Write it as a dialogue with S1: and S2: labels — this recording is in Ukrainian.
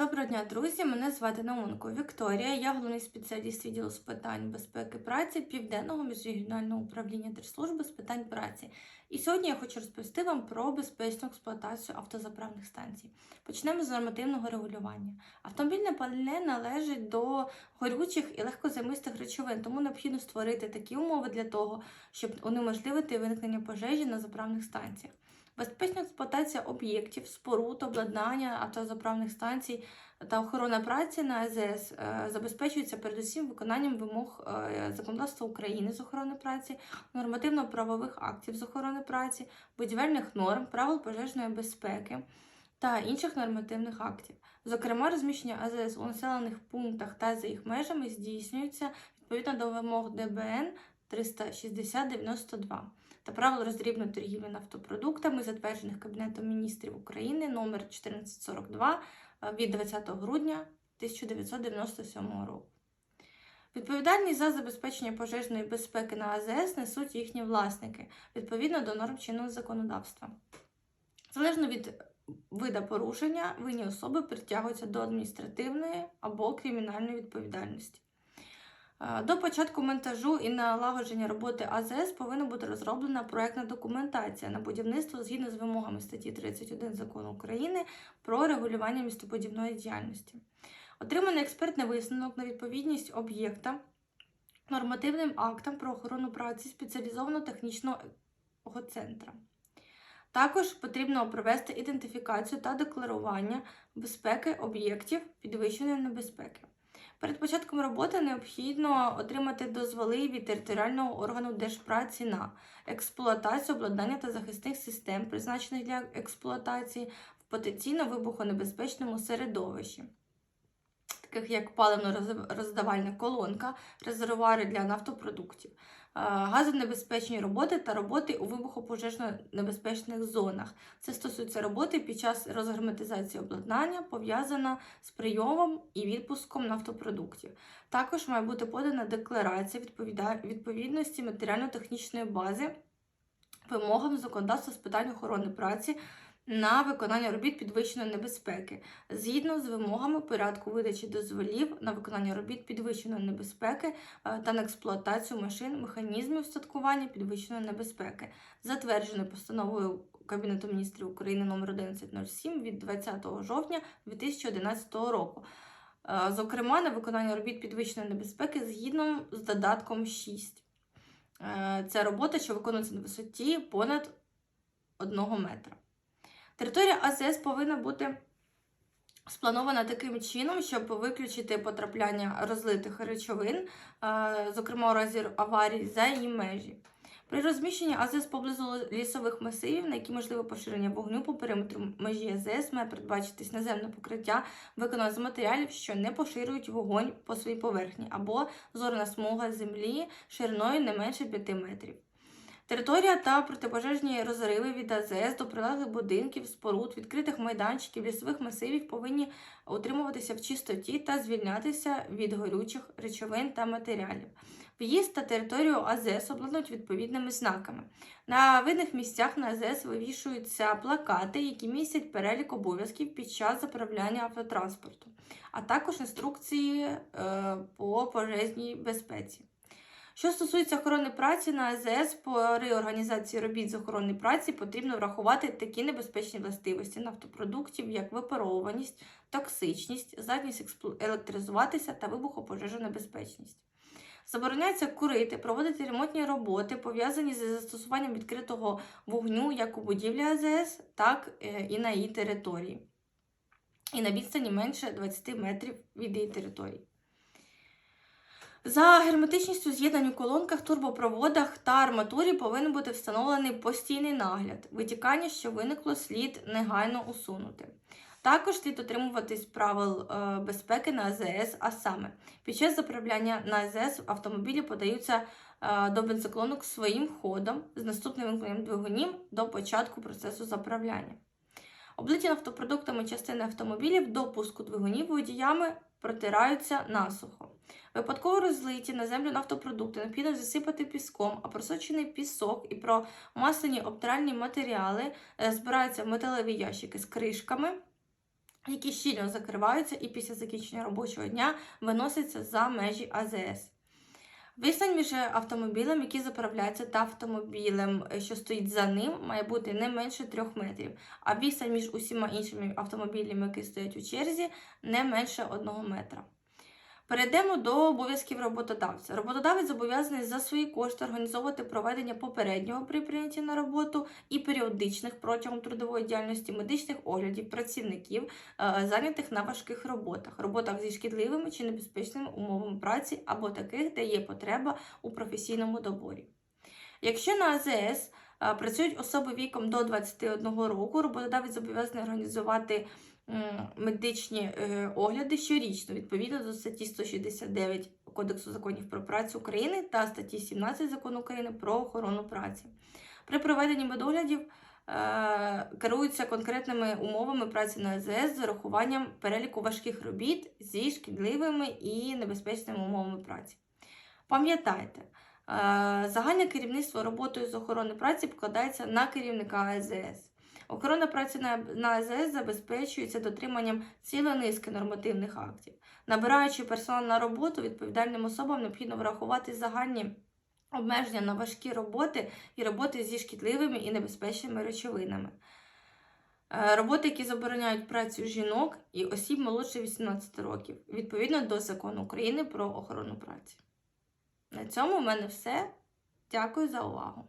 S1: Доброго дня, друзі! Мене звати Науменко Вікторія. Я головний спеціаліст відділу з питань безпеки праці Південного міжрегіонального управління Держслужби з питань праці. І сьогодні я хочу розповісти вам про безпечну експлуатацію автозаправних станцій. Почнемо з нормативного регулювання. Автомобільне пальне належить до горючих і легкозаймистих речовин, тому необхідно створити такі умови для того, щоб унеможливити виникнення пожежі на заправних станціях. Безпечна експлуатація об'єктів, споруд, обладнання автозаправних станцій та охорона праці на АЗС е, забезпечується передусім виконанням вимог е, законодавства України з охорони праці, нормативно-правових актів з охорони праці, будівельних норм, правил пожежної безпеки та інших нормативних актів. Зокрема, розміщення АЗС у населених пунктах та за їх межами здійснюється відповідно до вимог ДБН 360-92 та правил роздрібної торгівлі нафтопродуктами, затверджених Кабінетом міністрів України номер 1442 е, від 20 грудня 1997 року. Відповідальність за забезпечення пожежної безпеки на АЗС несуть їхні власники відповідно до норм чинного законодавства. Залежно від вида порушення, винні особи притягуються до адміністративної або кримінальної відповідальності. Е, До початку монтажу і налагодження роботи АЗС повинна бути розроблена проектна документація на будівництво згідно з вимогами статті 31 закону України про регулювання містобудівної діяльності. Отриманий експертний висновок на відповідність об'єкта нормативним актам про охорону праці спеціалізованого технічного центру. Також потрібно провести ідентифікацію та декларування безпеки об'єктів підвищеної небезпеки. Перед початком роботи необхідно отримати дозволи від територіального органу держпраці на експлуатацію обладнання та захисних систем, призначених для експлуатації в потенційно вибухонебезпечному середовищі, таких як паливно-роздавальна колонка, резервуари для нафтопродуктів, газонебезпечні роботи та роботи у вибухопожежно-небезпечних зонах. Це стосується роботи під час розгерметизації обладнання, пов'язана з прийомом і відпуском нафтопродуктів. Також має бути подана декларація відповідності матеріально-технічної бази вимогам законодавства з питань охорони праці. На виконання робіт підвищеної небезпеки згідно з вимогами порядку видачі дозволів на виконання робіт підвищеної небезпеки е, та на експлуатацію машин, механізмів встаткування підвищеної небезпеки, затвердженої постановою Кабінету міністрів України номер 1107 від 20 жовтня 2011 року. Е, Зокрема, на виконання робіт підвищеної небезпеки згідно з додатком 6. Е, Це робота, що виконується на висоті понад 1 метра. Територія АЗС повинна бути спланована таким чином, щоб виключити потрапляння розлитих речовин, зокрема у разі аварій, за її межі. При розміщенні АЗС поблизу лісових масивів, на які можливе поширення вогню по периметру межі АЗС, має передбачитись наземне покриття, виконане з матеріалів, що не поширюють вогонь по своїй поверхні, або зорна смуга землі шириною не менше 5 метрів. Територія та протипожежні розриви від АЗС до прилеглих будинків, споруд, відкритих майданчиків, лісових масивів повинні утримуватися в чистоті та звільнятися від горючих речовин та матеріалів. В'їзд та територію АЗС обладнують відповідними знаками. На видних місцях на АЗС вивішуються плакати, які містять перелік обов'язків під час заправляння автотранспорту, а також інструкції е, по пожежній безпеці. Що стосується охорони праці на АЗС, при організації робіт з охорони праці потрібно врахувати такі небезпечні властивості нафтопродуктів, як випаровуваність, токсичність, здатність електризуватися та вибухопожежонебезпечність. Забороняється курити, проводити ремонтні роботи, пов'язані з застосуванням відкритого вогню як у будівлі АЗС, так е, і на її території, і на відстані менше 20 метрів від її території. За герметичністю з'єднань у колонках, турбопроводах та арматурі повинен бути встановлений постійний нагляд. Витікання, що виникло, слід негайно усунути. Також слід дотримуватись правил е, безпеки на АЗС, а саме, під час заправляння на АЗС автомобілі подаються е, до бензоклонок своїм ходом з наступним вимкненням двигунів до початку процесу заправляння. Облиті нафтопродуктами частини автомобілів до пуску двигунів водіями протираються насухо. Випадково розлиті на землю нафтопродукти необхідно засипати піском, а просочений пісок і промаслені обтиральні матеріали е, збираються в металеві ящики з кришками які щільно закриваються і після закінчення робочого дня виносяться за межі АЗС. Відстань між автомобілем, який заправляється, та автомобілем, е, що стоїть за ним, має бути не менше 3 метрів, а відстань між усіма іншими автомобілями, які стоять у черзі, не менше 1 метра. Перейдемо до обов'язків роботодавця. Роботодавець зобов'язаний за свої кошти організовувати проведення попереднього при прийнятті на роботу і періодичних протягом трудової діяльності медичних оглядів працівників, е, зайнятих на важких роботах, роботах зі шкідливими чи небезпечними умовами праці або таких, де є потреба у професійному доборі. Якщо на АЗС е, працюють особи віком до 21 року, роботодавець зобов'язаний організувати медичні е, огляди щорічно відповідно до статті 169 Кодексу законів про працю України та статті 17 Закону України про охорону праці. При проведенні медоглядів е, керуються конкретними умовами праці на АЗС з урахуванням переліку важких робіт зі шкідливими і небезпечними умовами праці. Пам'ятайте, е, загальне керівництво роботою з охорони праці покладається на керівника АЗС. Охорона праці на, АЗС забезпечується дотриманням цілої низки нормативних актів. Набираючи персонал на роботу, відповідальним особам необхідно врахувати загальні обмеження на важкі роботи і роботи зі шкідливими і небезпечними речовинами. Е, Роботи, які забороняють працю жінок і осіб молодше 18 років, відповідно до закону України про охорону праці. На цьому в мене все. Дякую за увагу!